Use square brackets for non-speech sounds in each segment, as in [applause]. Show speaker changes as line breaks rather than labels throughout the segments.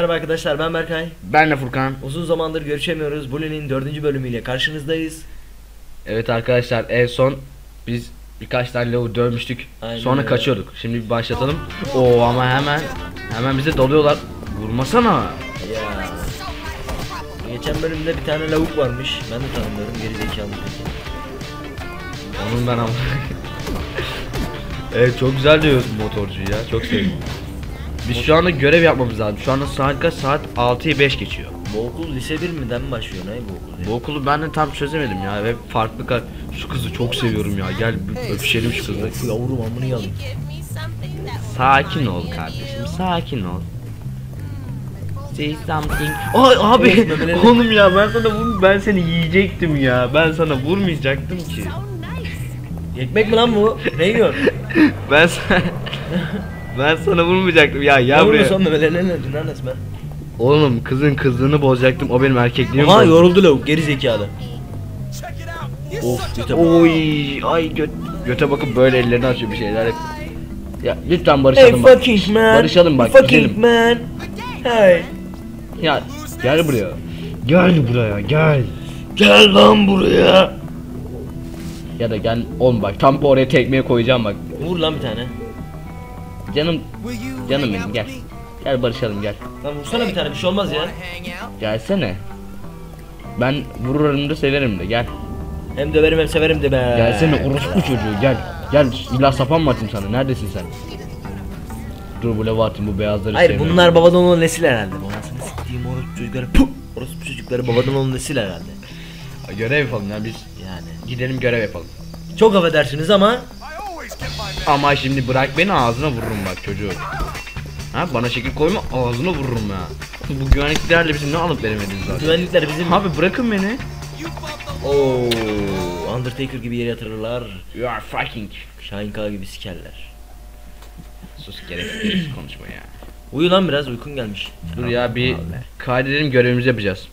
Merhaba arkadaşlar ben Berkay.
Ben de Furkan.
Uzun zamandır görüşemiyoruz. Bully'nin dördüncü bölümüyle karşınızdayız.
Evet arkadaşlar en son biz birkaç tane lavu dövmüştük.
Aynen
Sonra
öyle.
kaçıyorduk. Şimdi bir başlatalım. Oo ama hemen hemen bize doluyorlar. Vurmasana.
Ya. Geçen bölümde bir tane lavuk varmış. Ben de tanımıyorum gerizekalı peki.
Onun ben ama. [laughs] evet çok güzel diyoruz motorcuyu ya. Çok sevdim. Biz şu anda görev yapmamız lazım. Şu anda saat kaç? Saat 6'yı 5 geçiyor.
Bu okul lise 1 miden mi başlıyor? Ne bu okul?
Bu okulu ben de tam çözemedim ya. Ve farklı ka- Şu kızı çok seviyorum ya. Gel bir öpüşelim şu kızı.
Of yavrum amını yalayım.
Sakin ol kardeşim, sakin ol. Say something. Ay abi,
memeleri.
oğlum ya ben sana vur, ben seni yiyecektim ya. Ben sana vurmayacaktım ki.
Ekmek mi lan bu? Ne yiyorsun? [laughs]
Ben sana, [laughs] ben sana vurmayacaktım ya. Ya buraya.
son memelerine ne öldün lan resmen?
Oğlum kızın kızlığını bozacaktım. O benim erkekliğimi
Aha
bozdu.
yoruldu lavuk gerizekalı. Of göte bak.
Oy, ay göt, göte bakıp böyle ellerini açıyor bir şeyler. yap- Ya lütfen
Hey
barışalım bak.
fucking man.
Barışalım bak,
Fucking
gidelim.
man. Hey.
Ya gel buraya. Gel buraya, gel.
Gel lan buraya.
Ya da gel oğlum bak tam oraya tekmeye koyacağım bak.
Vur lan bir tane.
Canım canım benim gel. Gel barışalım gel.
Lan vursana bir tane bir şey olmaz ya.
Gelsene. Ben vururum da severim de gel.
Hem döverim hem severim de be.
Gelsene orospu çocuğu gel. Gel silah sapan mı atayım sana? Neredesin sen? Dur bu lava atayım bu beyazları
Hayır
sevmiyorum.
bunlar babadan olan nesil herhalde. Bu anasını siktiğim orospu çocukları. Puh! Orospu çocukları babadan olan nesil herhalde.
Görev yapalım ya biz.
Yani.
Gidelim görev yapalım.
Çok affedersiniz ama
Ama şimdi bırak beni ağzına vururum bak çocuğu. Ha bana şekil koyma ağzına vururum ya. Bu güvenliklerle bizim ne alıp veremediniz zaten.
güvenlikler bizim
Abi bırakın beni.
Oo, Undertaker gibi yere yatırırlar.
You are fucking.
Şahin Kaya gibi sikerler.
Sus gereksiz konuşma ya.
Uyu lan biraz uykun gelmiş.
Dur ya bir
Vallahi.
kaydedelim görevimizi yapacağız.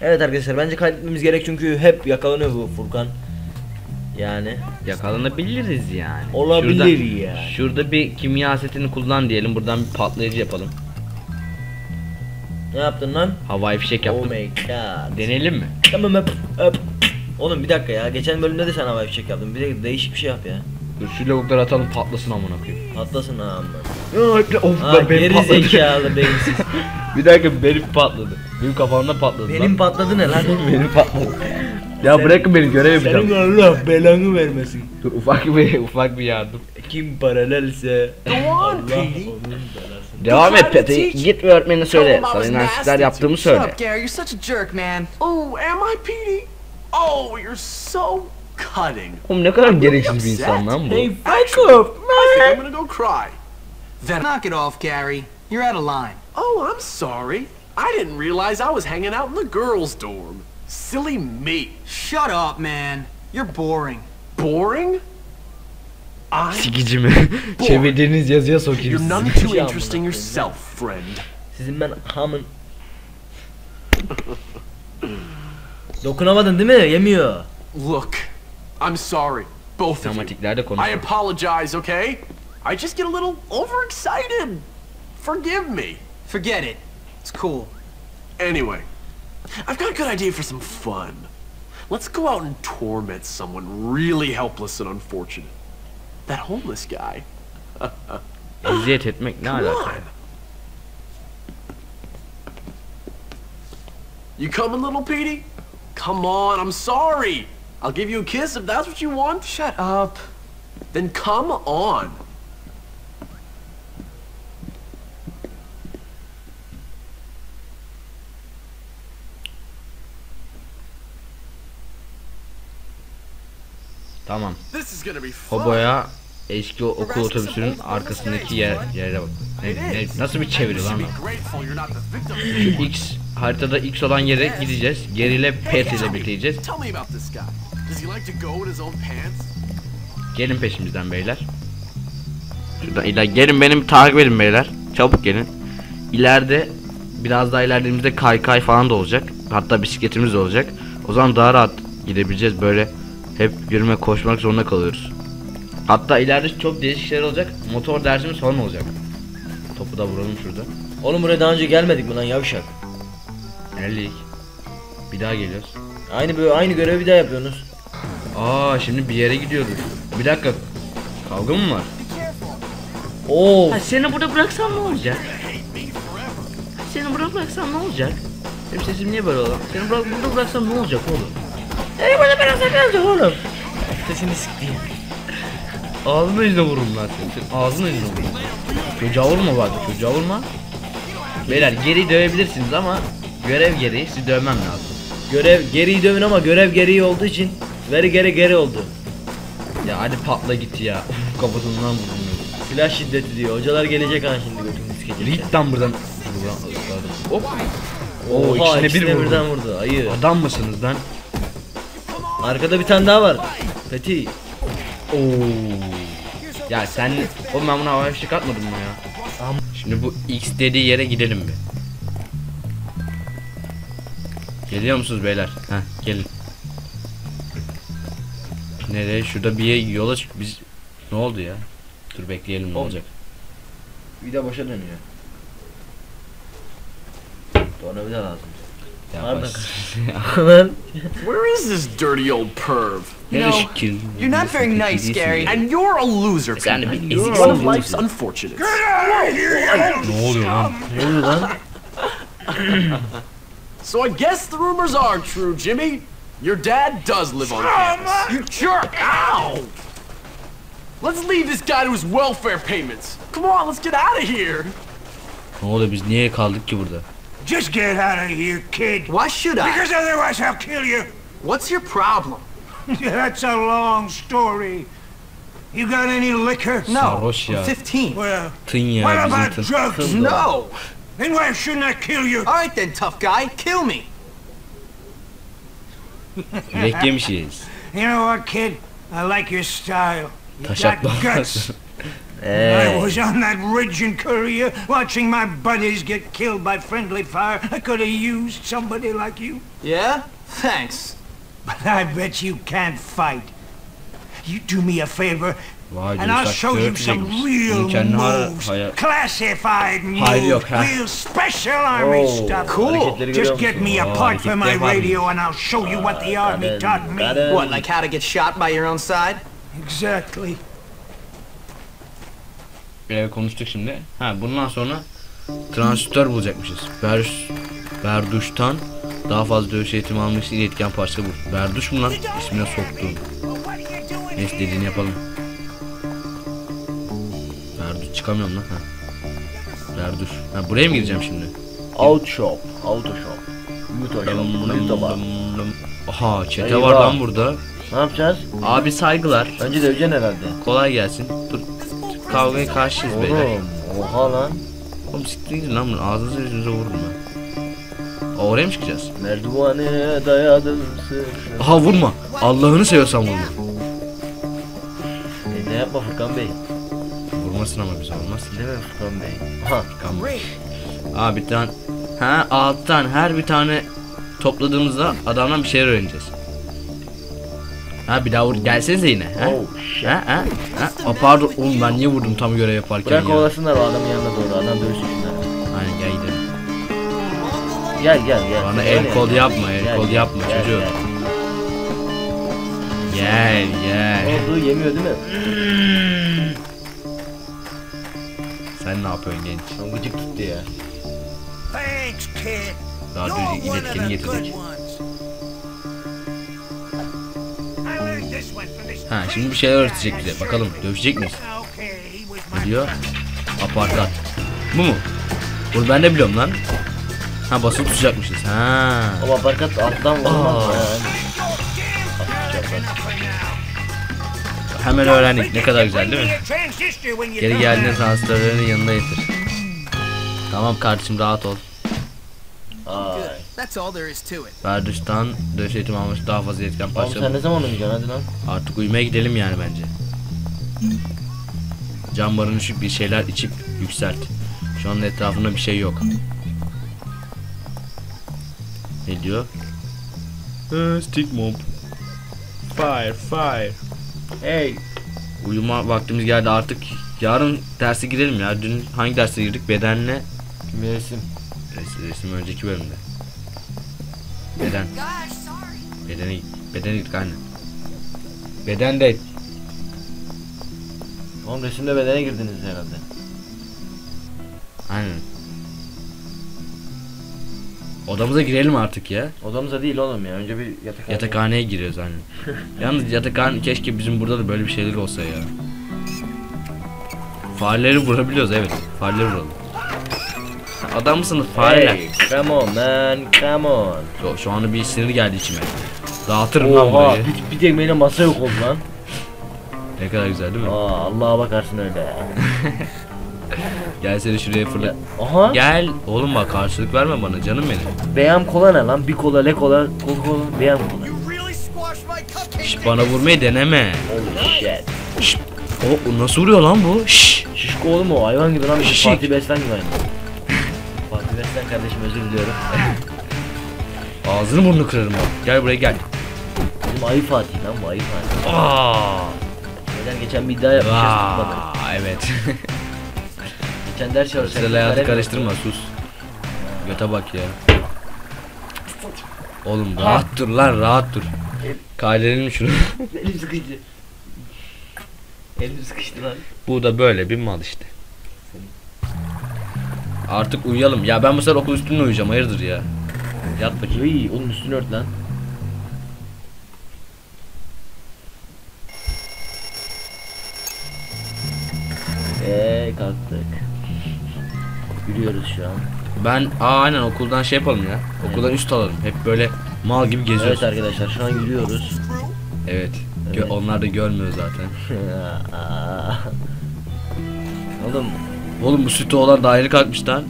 Evet arkadaşlar bence kaydetmemiz gerek çünkü hep yakalanıyor bu Furkan. Yani
Yakalanabiliriz yani.
Olabilir ya.
Şurada bir kimya setini kullan diyelim. Buradan bir patlayıcı yapalım.
ne yaptın lan?
Havai fişek
Oh
yaptım.
my god.
Deneyelim mi?
Tamam öp öp. Oğlum bir dakika ya. Geçen bölümde de sen havai fişek yaptın. Bir de değişik bir şey yap ya.
Dur şu lavukları atalım patlasın amına koyayım.
Patlasın ha amma.
Ya of
Ha
ben benim
geri
patladı.
zekalı beyinsiz. [laughs]
bir dakika benim patladı. Benim kafamda patladı
Benim
lan.
patladı ne lan? [laughs]
benim patladı. Ya
Sen-
bırakın beni görev yapacağım.
Senin Allah belanı vermesin.
Dur ufak bir ufak bir yardım.
Kim paralelse Allah onun
Pete.
belasını.
Devam et
teach-
Git ve öğretmenine söyle. Sana
nasty.
yaptığımı
Shut
söyle.
up, Gary. You're such a jerk, man.
Oh, am I, Petey? Oh, you're so cutting.
Oğlum ne kadar gereksiz bir insan lan bu.
Hey fuck
I think
man.
I'm gonna go cry. Then,
Knock it off, Gary. You're out of line.
oh, I'm sorry. I didn't realize I was hanging out in the girls' dorm. Silly me.
Shut up, man. You're boring.
Boring? I.
Sikici mi? Çevirdiğiniz yazıya sokayım
You're none too interesting yourself, friend.
Sizin ben hamın. Dokunamadın değil mi? Yemiyor.
Look, I'm sorry, both of you. I apologize, okay? I just get a little overexcited. Forgive me.
Forget it. It's cool.
Anyway, I've got a good idea for some fun. Let's go out and torment someone really helpless and unfortunate. That homeless guy.
Eziyet etmek ne
Come on. You coming, little Petey? Come on, I'm sorry. I'll give you a kiss if that's what you want.
Shut up.
Then come on.
Hoboya eski okul otobüsünün arkasındaki yer yere bak. Ne, ne, nasıl bir çeviri lan. Şu X haritada X olan yere gideceğiz. Geriyle Pet ile
pants?
Gelin peşimizden beyler. Şuradan iler gelin benim takip edin beyler. Çabuk gelin. İleride biraz daha ilerlediğimizde kaykay falan da olacak. Hatta bisikletimiz de olacak. O zaman daha rahat gidebileceğiz. Böyle hep yürüme koşmak zorunda kalıyoruz. Hatta ileride çok değişik şeyler olacak. Motor dersimiz falan olacak. Bu da vuralım şurada.
Oğlum buraya daha önce gelmedik mi lan yavşak?
Geldik. Bir daha geliyoruz.
Aynı böyle aynı görevi bir daha yapıyorsunuz.
Aa şimdi bir yere gidiyoruz. Bir dakika. Kavga mı var?
Oo.
Ha, seni burada bıraksam ne olacak? Ha, Seni burada bıraksam ne olacak? Benim sesim niye böyle oldu? Seni bırak, burada bıraksam ne olacak oğlum?
Ey bana biraz geldi oğlum. Sesini siktiğim.
Ağzına yüzüne vururum lan seni. Senin ağzına yüzüne vururum. Çocuğa vurma bak çocuğa vurma. Beyler geri dövebilirsiniz ama görev gereği sizi dövmem lazım.
Görev geriyi dövün ama görev gereği olduğu için veri geri geri oldu.
Ya hadi patla git ya. Uf, kafasından vurdum.
Silah şiddeti diyor. Hocalar gelecek ha şimdi götümü sikecekler.
Git lan buradan. Buradan. Hop. Oo
Oha,
ikisine bir
ikisine
vurdu.
birden vurdu. Ayı.
Adam mısınız lan?
Arkada bir tane daha var. Peti.
Oo. Ya sen oğlum ben buna havaya fişek atmadım mı ya? Şimdi bu X dediği yere gidelim bir. Geliyor musunuz beyler? Heh gelin. Nereye? Şurada bir yola çık. Biz ne oldu ya? Dur bekleyelim ne
Oğlum.
olacak?
Bir de başa dönüyor. De lazım.
Ya
Pardon.
baş-
Lan.
Where is this dirty old perv?
You know, you're not very nice, Gary.
And you're a loser.
Sen de bir
Pete.
ezik
One of life's unfortunates.
ne oluyor lan?
Ne oluyor lan?
So I guess the rumors are true, Jimmy. Your dad does live on campus. You jerk! Ow! Let's leave this guy to his welfare payments. Come on, let's get out of here.
Ne oluyor biz niye kaldık ki burada?
Just get out of here, kid.
Why should I?
Because otherwise I'll kill you.
What's your problem? [laughs]
That's a long story. You got any liquor?
No, I'm 15.
Well,
Tın ya
what about drugs?
No.
Then why shouldn't I kill you?
All right then, tough guy, kill me.
Yürek yemişiz. [laughs]
You know what, kid? I like your style. You got guts. [laughs]
olmasın.
I was on that ridge in Korea, watching my buddies get killed by friendly fire. I could have used somebody like you.
Yeah? Thanks.
But I bet you can't fight. You do me a favor,
Vay
and I'll show you some
öğretecekmiş.
real
Bunun
moves. Classified moves. Real special army
Oo,
stuff.
Cool.
hareketleri görüyor
Just get me a
Oh,
part for my radio and I'll show you what the army taught me.
What, like how to get shot by your own side?
Exactly.
Ee, konuştuk şimdi. Ha bundan sonra transistör bulacakmışız. Ber Berduş'tan daha fazla dövüş eğitimi almak için iletken parça bu. Berduş mu lan? İsmine soktuğum. Neyse dediğini yapalım. Berduş çıkamıyorum lan. Ha. Berduş. Ha buraya mı gireceğim şimdi?
Out shop. Auto shop. Muto shop. Muto bar.
Aha çete var lan burada.
Ne yapacağız?
Abi saygılar.
Önce döveceksin herhalde.
Kolay gelsin. Dur. Kavgaya karşıyız beyler.
Oğlum. Oha lan.
Oğlum siktir gidin lan bunu. Ağzınıza yüzünüze vururum ben. Aa, oraya mı çıkacağız?
Merdivane dayadım sırtım.
Aha vurma. Allah'ını seviyorsan vurma.
E, ne yapma Furkan Bey?
Vurmasın ama bize olmazsın.
Değil mi Furkan Bey? Aha.
Kanka. Aa bir tane. Ha alttan her bir tane topladığımızda adamdan bir şeyler öğreneceğiz. Ha bir daha vur. Gelsenize yine. Ha?
Oh.
Ha ha ha. Aa, pardon oğlum ben niye vurdum tam görev yaparken
Bırak
ya.
kovalasınlar o adamın yanına doğru. Adam dövsün şunları.
Aynen gel gidelim.
Gel gel gel.
Bana
Gel,
el
gel.
kol yapma el
Gel,
kol yapma
gel,
çocuğum.
gel.
Gel gel.
Ne oldu yemiyor değil mi?
Sen ne yapıyorsun genç?
Lan gıcık tuttu ya.
Daha
You're
dün
one of
iletkeni
the good
getirdik. Ha şimdi bir şeyler öğretecek bize. Bakalım dövüşecek miyiz? Ne diyor? Aparkat. Bu mu? Bunu ben de biliyorum lan. Ha basılı tutacakmışız. Ha.
Ama aparkat alttan vurmaz.
Hemen öğrendik. Ne kadar güzel değil mi? Geri
down.
transistörlerini yanına getir. Tamam kardeşim rahat ol.
Ay.
That's all there is to it.
Berduş'tan dövüş eğitimi almış daha fazla etken
Oğlum
parça.
sen ne zaman oynayacaksın hadi lan?
Artık uyumaya gidelim yani bence. Cam barın üşüp bir şeyler içip yükselt. Şu anda etrafında bir şey yok. Ne diyor? Ee, stick mob. Fire fire. Hey. Uyuma vaktimiz geldi artık Yarın derse girelim ya. Dün hangi derse girdik? Bedenle
Resim.
Resim, resim önceki bölümde. Beden. Bedene bedene gittik aynen. Beden de
Oğlum resimde bedene girdiniz herhalde.
aynen. Odamıza girelim artık ya.
Odamıza değil oğlum ya. Önce bir yatak.
Yatakhaneye giriyoruz aynen. [laughs] Yalnız yatakhane keşke bizim burada da böyle bir şeyler olsa ya. Fareleri vurabiliyoruz evet. Fareleri vuralım. Adam mısınız fareler?
Hey, come on man, come on.
Şu, şu anda bir sinir geldi içime. Dağıtırım lan
Oha,
burayı.
bir, bir tek benim masa yok oldu lan.
Ne kadar güzel değil mi?
Aa, Allah'a bakarsın öyle. [laughs]
Gel seni şuraya fırla.
Aha.
Gel oğlum bak karşılık verme bana canım benim.
Beyam kola ne lan? Bir kola, le kola, kol kola, beyam kola.
Şş, bana vurmayı deneme.
Shit.
Şş, o, nasıl vuruyor lan bu? Şş.
Şişko oğlum o hayvan gibi lan.
Şişik.
Fatih Beslen gibi aynı. Kardeşim özür diliyorum. [laughs]
Ağzını burnunu kırarım bak. Gel buraya gel.
Bizim ayı Fatih lan bu ayı Fatih.
Aa.
Neden geçen bir iddia yapmışız.
Aa, evet. [laughs]
Geçen ders çalışacaktık.
Özel hayatı karıştırma
yoktu.
sus. Göte bak ya. Oğlum rahat dur lan rahat dur. Kaydedelim şunu. [laughs]
Elim sıkıştı. Elim sıkıştı lan.
Bu da böyle bir mal işte. Artık uyuyalım. Ya ben bu sefer okul üstünde uyuyacağım. Hayırdır ya? Yat bakayım.
Iy, oğlum üstünü ört lan. Eee kalktık. Yürüyoruz şu an.
Ben aa aynen okuldan şey yapalım ya. Okuldan üst alalım. Hep böyle mal gibi geziyoruz.
Evet arkadaşlar şu an yürüyoruz.
Evet. Gö-
Evet.
onlar da görmüyor zaten. [laughs]
oğlum
Oğlum bu sütü olan daire kalkmış lan.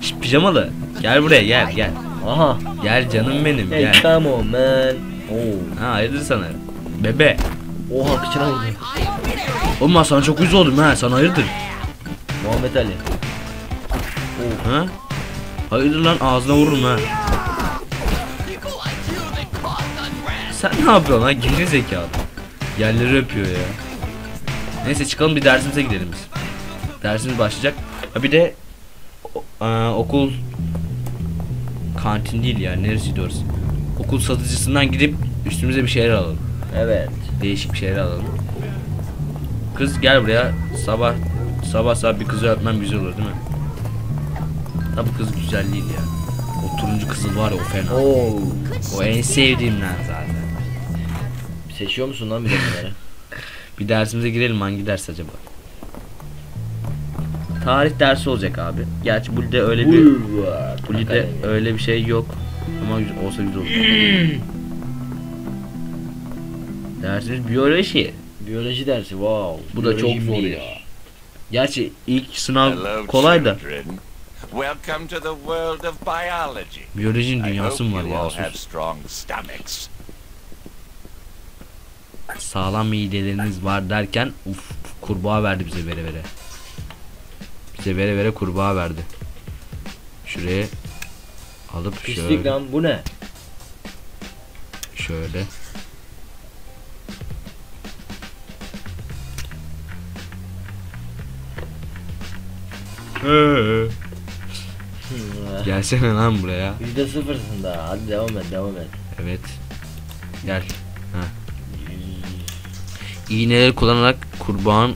Şş, pijamalı. Gel buraya gel gel.
aha.
Gel canım benim
Hey
gel.
come on man. Oo.
Ha hayırdır sana. Bebe.
Oha kıçına vurdu.
Oğlum ben sana çok uyuz oldum ha. Sana hayırdır.
Muhammed Ali.
Ha? Hayırdır lan ağzına vururum ha. Sen ne yapıyorsun lan geri zekalı. Yerleri öpüyor ya. Neyse çıkalım bir dersimize gidelim biz. Dersimiz başlayacak. Ha bir de aa, okul kantin değil yani neresi orası. Okul satıcısından gidip üstümüze bir şeyler alalım.
Evet.
Değişik bir şeyler alalım. Kız gel buraya. Sabah sabah sabah bir kızı öpmem güzel olur değil mi? Ha bu kız güzel değil ya. O turuncu kızıl var ya o fena.
Oo.
O en sevdiğimden zaten.
Seçiyor musun lan bir de bunları?
Bir dersimize girelim hangi ders acaba? Tarih dersi olacak abi. Gerçi Bulli'de öyle bir Bulli'de öyle bir şey yok. Ama olsa güzel olur. [clears throat] Dersimiz biyoloji.
Biyoloji dersi wow.
Bu da çok zor ya. Gerçi ilk sınav kolay da.
Welcome to the world of biology.
Biyolojinin dünyası mı var ya? sus. Sağlam mideleriniz var derken uf kurbağa verdi bize vere vere. Bize vere vere kurbağa verdi. Şuraya alıp
Pislik
şöyle
lan bu ne?
şöyle. Gelsene lan buraya.
Yüzde sıfırsın daha. Hadi devam et devam et.
Evet. Gel. Ha. İğneleri kullanarak kurbağan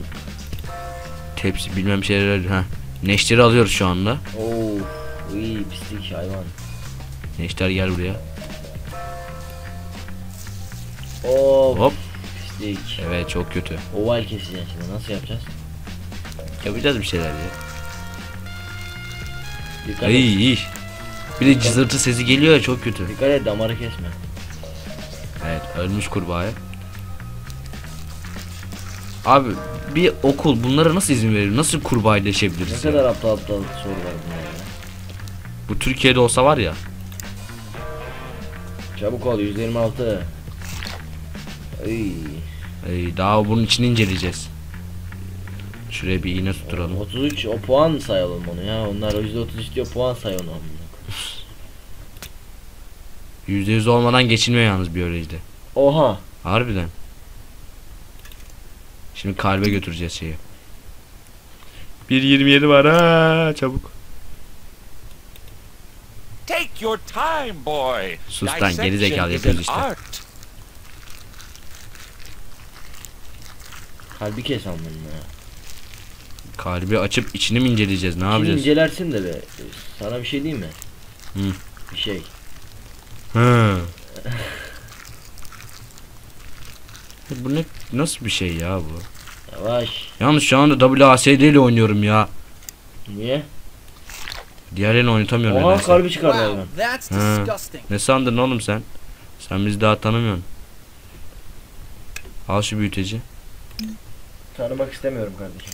tepsi bilmem şeyler ha. Neşteri alıyoruz şu anda.
Oo. Uy pislik hayvan.
Neşter gel buraya.
Oo.
Hop.
Pislik.
Evet çok kötü.
Oval keseceğim şimdi nasıl yapacağız?
Yapacağız bir şeyler ya.
Dikkat et.
İyi iyi. Bir de cızırtı sesi geliyor ya çok kötü.
Dikkat et damarı kesme.
Evet ölmüş kurbağaya. Abi bir okul bunlara nasıl izin verir? Nasıl kurbağa
Ne kadar aptal aptal sorular bunlar ya.
Bu Türkiye'de olsa var ya.
Çabuk ol 126. Ay.
Ey, daha bunun içini inceleyeceğiz. Şuraya bir iğne tutturalım.
33 o puan sayalım onu ya. Onlar %30 istiyor puan say onu.
%100 olmadan geçilmiyor yalnız biyolojide.
Oha.
Harbiden. Şimdi kalbe götüreceğiz şeyi. 1.27 var ha çabuk.
Take your time, boy.
Sus lan,
Dissection
gerizekalı
is
yapıyoruz işte.
Kalbi kes almanın ya.
Kalbi açıp içini mi inceleyeceğiz ne
Şimdi
yapacağız?
incelersin de be. Sana bir şey diyeyim mi?
Hı.
Bir şey.
Hı. [laughs] bu ne nasıl bir şey ya bu?
Yavaş.
Yalnız şu anda WASD ile oynuyorum ya.
Niye?
Diğerlerini oynatamıyorum
Oha kalbi çıkardı
Wow,
hayvan.
disgusting.
Ne sandın oğlum sen? Sen bizi daha tanımıyorsun. Al şu büyüteci.
Tanımak istemiyorum kardeşim.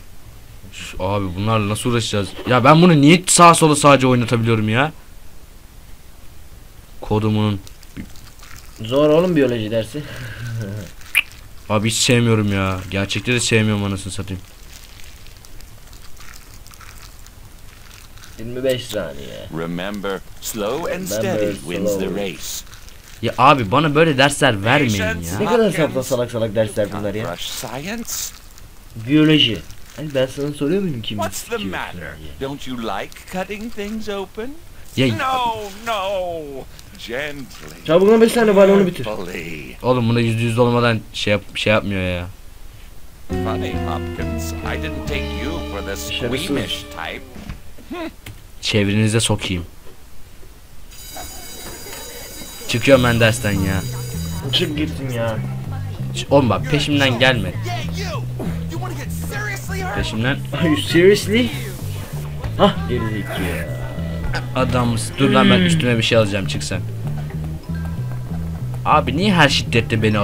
Şu- abi bunlarla nasıl uğraşacağız? Ya ben bunu niye sağa sola sadece oynatabiliyorum ya? Kodumun.
Zor oğlum biyoloji dersi. [laughs]
Abi hiç sevmiyorum ya. Gerçekte de sevmiyorum anasını satayım.
25 saniye.
Remember, slow and steady wins the race.
Ya abi bana böyle dersler vermeyin
Ne
ya.
kadar sapla salak salak dersler bunlar ya. Biyoloji. Hani ben sana soruyor muyum kim?
What's the matter? Don't you like cutting things open?
Ya
No, no. Gently.
Çabuk lan 5 tane balonu bitir.
Oğlum buna yüzde yüz olmadan şey yap şey yapmıyor ya.
Funny, Hopkins. I didn't take you for the
Şerefsiz.
squeamish type.
Çevrenize sokayım. Çıkıyorum ben dersten ya.
Çık gitsin ya.
Ş- Oğlum bak peşimden gelme. Peşimden
Are you seriously? Hah gerizekalı ya.
Adam mısın? Dur lan ben üstüme bir şey alacağım çık sen. Abi niye her şiddette beni